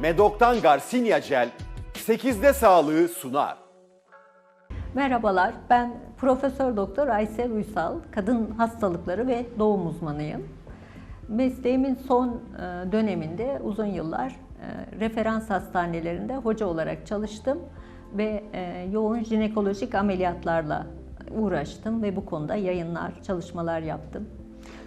Medok'tan Garcinia Gel 8'de sağlığı sunar. Merhabalar, ben Profesör Doktor Aysel Uysal, kadın hastalıkları ve doğum uzmanıyım. Mesleğimin son e, döneminde uzun yıllar e, referans hastanelerinde hoca olarak çalıştım ve e, yoğun jinekolojik ameliyatlarla uğraştım ve bu konuda yayınlar, çalışmalar yaptım.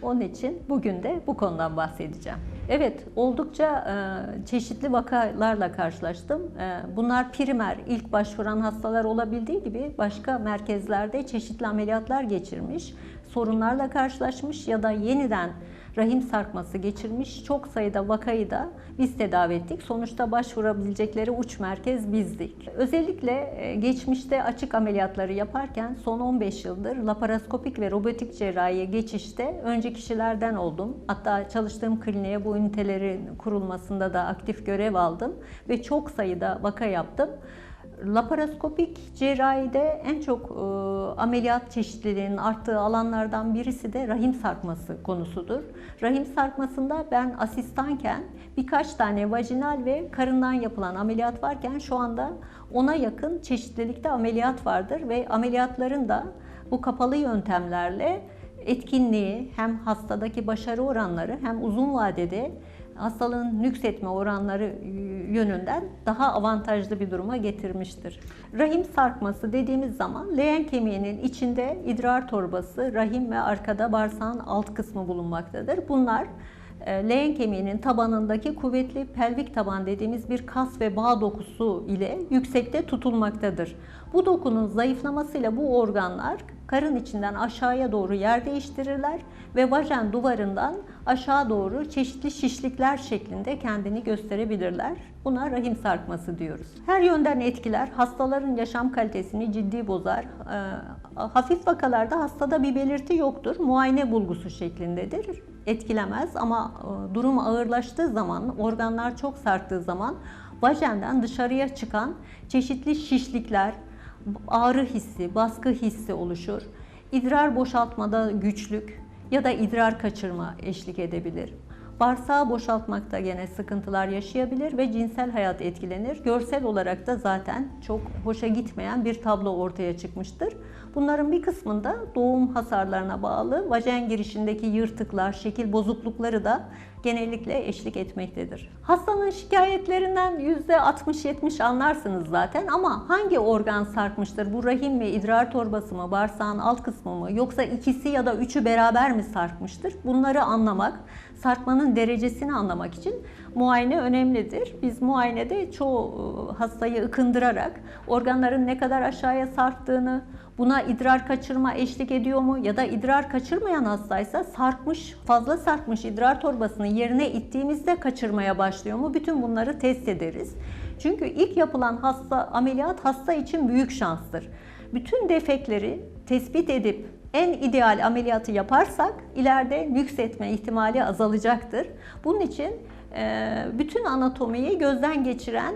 Onun için bugün de bu konudan bahsedeceğim. Evet, oldukça e, çeşitli vakalarla karşılaştım. E, bunlar primer, ilk başvuran hastalar olabildiği gibi başka merkezlerde çeşitli ameliyatlar geçirmiş, sorunlarla karşılaşmış ya da yeniden rahim sarkması geçirmiş çok sayıda vakayı da biz tedavi ettik. Sonuçta başvurabilecekleri uç merkez bizdik. Özellikle e, geçmişte açık ameliyatları yaparken son 15 yıldır laparoskopik ve robotik cerrahiye geçişte önce kişilerden oldum. Hatta çalıştığım kliniğe bu ünitelerin kurulmasında da aktif görev aldım ve çok sayıda vaka yaptım. Laparoskopik cerrahide en çok e, ameliyat çeşitliliğinin arttığı alanlardan birisi de rahim sarkması konusudur. Rahim sarkmasında ben asistanken birkaç tane vajinal ve karından yapılan ameliyat varken şu anda ona yakın çeşitlilikte ameliyat vardır ve ameliyatların da bu kapalı yöntemlerle etkinliği hem hastadaki başarı oranları hem uzun vadede hastalığın nüksetme oranları yönünden daha avantajlı bir duruma getirmiştir. Rahim sarkması dediğimiz zaman leğen kemiğinin içinde idrar torbası, rahim ve arkada bağırsağın alt kısmı bulunmaktadır. Bunlar e, leğen kemiğinin tabanındaki kuvvetli pelvik taban dediğimiz bir kas ve bağ dokusu ile yüksekte tutulmaktadır. Bu dokunun zayıflamasıyla bu organlar karın içinden aşağıya doğru yer değiştirirler ve vajen duvarından aşağı doğru çeşitli şişlikler şeklinde kendini gösterebilirler. Buna rahim sarkması diyoruz. Her yönden etkiler hastaların yaşam kalitesini ciddi bozar. Ee, hafif vakalarda hastada bir belirti yoktur. Muayene bulgusu şeklindedir. Etkilemez ama e, durum ağırlaştığı zaman, organlar çok sarktığı zaman vajenden dışarıya çıkan çeşitli şişlikler, ağrı hissi, baskı hissi oluşur. İdrar boşaltmada güçlük ya da idrar kaçırma eşlik edebilir. Bağırsağı boşaltmakta gene sıkıntılar yaşayabilir ve cinsel hayat etkilenir. Görsel olarak da zaten çok hoşa gitmeyen bir tablo ortaya çıkmıştır. Bunların bir kısmında doğum hasarlarına bağlı vajen girişindeki yırtıklar, şekil bozuklukları da genellikle eşlik etmektedir. Hastanın şikayetlerinden %60-70 anlarsınız zaten ama hangi organ sarkmıştır? Bu rahim ve idrar torbası mı, bağırsağın alt kısmı mı yoksa ikisi ya da üçü beraber mi sarkmıştır? Bunları anlamak, sarkmanın derecesini anlamak için muayene önemlidir. Biz muayenede çoğu ıı, hastayı ıkındırarak organların ne kadar aşağıya sarktığını, buna idrar kaçırma eşlik ediyor mu ya da idrar kaçırmayan hastaysa sarkmış, fazla sarkmış idrar torbasını yerine ittiğimizde kaçırmaya başlıyor mu? Bütün bunları test ederiz. Çünkü ilk yapılan hasta ameliyat hasta için büyük şanstır. Bütün defekleri tespit edip en ideal ameliyatı yaparsak ileride nüksetme ihtimali azalacaktır. Bunun için bütün anatomiyi gözden geçiren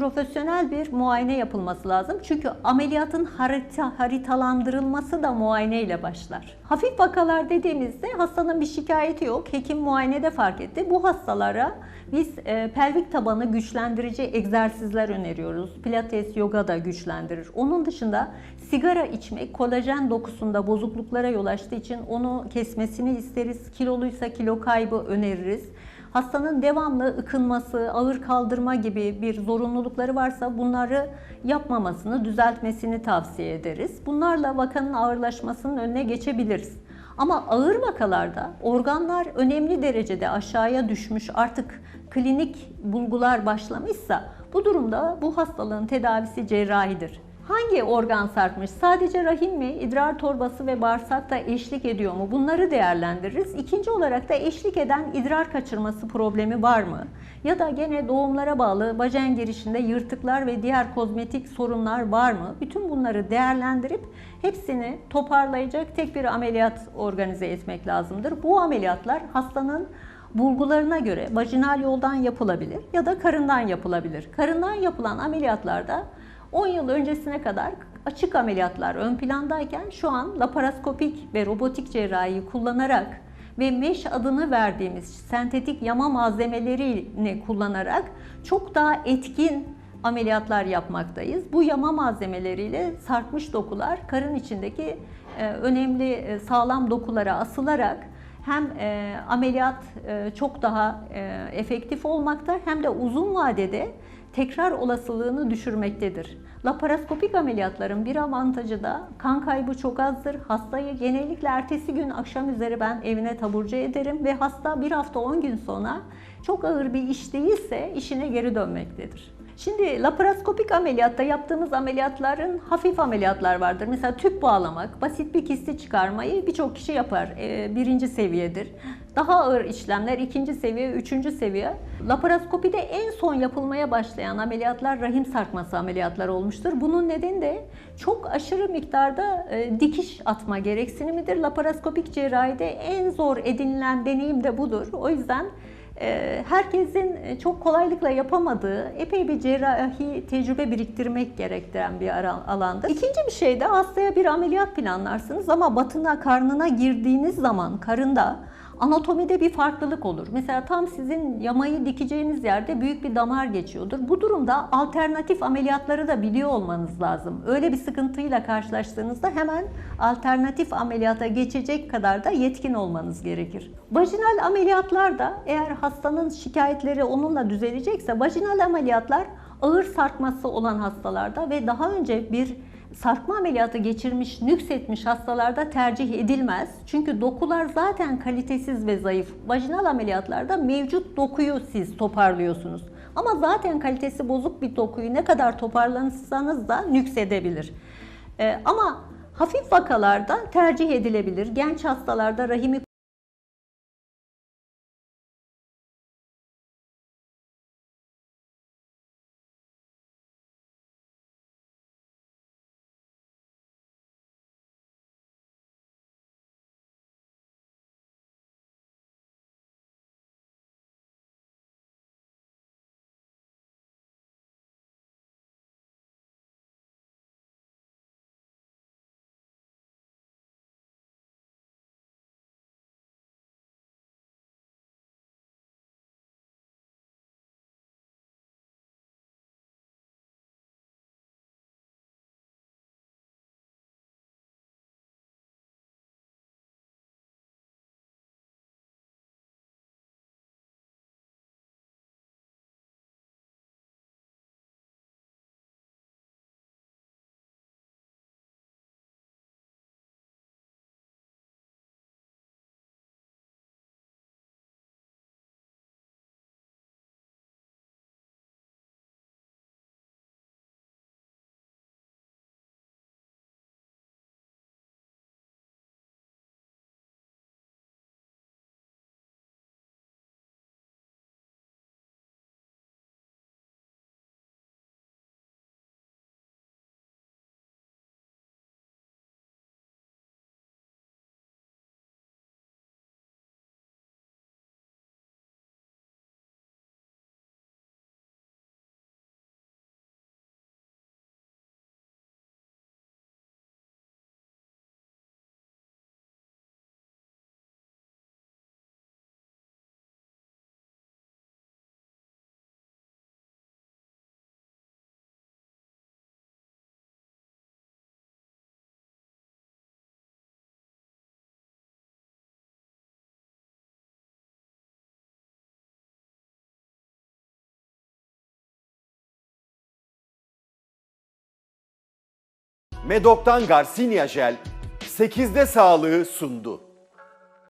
profesyonel bir muayene yapılması lazım. Çünkü ameliyatın harita, haritalandırılması da muayene ile başlar. Hafif vakalar dediğimizde hastanın bir şikayeti yok. Hekim muayenede fark etti. Bu hastalara biz e, pelvik tabanı güçlendirici egzersizler öneriyoruz. Pilates, yoga da güçlendirir. Onun dışında sigara içmek kolajen dokusunda bozukluklara yol açtığı için onu kesmesini isteriz. Kiloluysa kilo kaybı öneririz. Hastanın devamlı ıkınması, ağır kaldırma gibi bir zorunlulukları varsa bunları yapmamasını, düzeltmesini tavsiye ederiz. Bunlarla vakanın ağırlaşmasının önüne geçebiliriz. Ama ağır vakalarda organlar önemli derecede aşağıya düşmüş, artık klinik bulgular başlamışsa bu durumda bu hastalığın tedavisi cerrahidir. Hangi organ sarkmış? Sadece rahim mi, idrar torbası ve bağırsak da eşlik ediyor mu? Bunları değerlendiririz. İkinci olarak da eşlik eden idrar kaçırması problemi var mı? Ya da gene doğumlara bağlı vajen girişinde yırtıklar ve diğer kozmetik sorunlar var mı? Bütün bunları değerlendirip hepsini toparlayacak tek bir ameliyat organize etmek lazımdır. Bu ameliyatlar hastanın bulgularına göre vajinal yoldan yapılabilir ya da karından yapılabilir. Karından yapılan ameliyatlarda 10 yıl öncesine kadar açık ameliyatlar ön plandayken şu an laparoskopik ve robotik cerrahiyi kullanarak ve mesh adını verdiğimiz sentetik yama malzemelerini kullanarak çok daha etkin ameliyatlar yapmaktayız. Bu yama malzemeleriyle sarkmış dokular karın içindeki e, önemli e, sağlam dokulara asılarak hem e, ameliyat e, çok daha e, efektif olmakta hem de uzun vadede tekrar olasılığını düşürmektedir. Laparoskopik ameliyatların bir avantajı da kan kaybı çok azdır. Hastayı genellikle ertesi gün akşam üzeri ben evine taburcu ederim ve hasta bir hafta 10 gün sonra çok ağır bir iş değilse işine geri dönmektedir. Şimdi laparoskopik ameliyatta yaptığımız ameliyatların hafif ameliyatlar vardır. Mesela tüp bağlamak, basit bir kisti çıkarmayı birçok kişi yapar. Ee, birinci seviyedir. Daha ağır işlemler ikinci seviye, üçüncü seviye. Laparoskopide en son yapılmaya başlayan ameliyatlar rahim sarkması ameliyatları olmuştur. Bunun nedeni de çok aşırı miktarda e, dikiş atma gereksinimidir. Laparoskopik cerrahide en zor edinilen deneyim de budur. O yüzden herkesin çok kolaylıkla yapamadığı epey bir cerrahi tecrübe biriktirmek gerektiren bir alandır. İkinci bir şey de hastaya bir ameliyat planlarsınız ama batına, karnına girdiğiniz zaman karında anatomide bir farklılık olur. Mesela tam sizin yamayı dikeceğiniz yerde büyük bir damar geçiyordur. Bu durumda alternatif ameliyatları da biliyor olmanız lazım. Öyle bir sıkıntıyla karşılaştığınızda hemen alternatif ameliyata geçecek kadar da yetkin olmanız gerekir. Vajinal ameliyatlar da eğer hastanın şikayetleri onunla düzelecekse vajinal ameliyatlar ağır sarkması olan hastalarda ve daha önce bir sarkma ameliyatı geçirmiş, nüksetmiş hastalarda tercih edilmez. Çünkü dokular zaten kalitesiz ve zayıf. Vajinal ameliyatlarda mevcut dokuyu siz toparlıyorsunuz. Ama zaten kalitesi bozuk bir dokuyu ne kadar toparlanırsanız da nüksedebilir. Ee, ama hafif vakalarda tercih edilebilir. Genç hastalarda rahimi Medok'tan Garcinia Jel 8'de sağlığı sundu.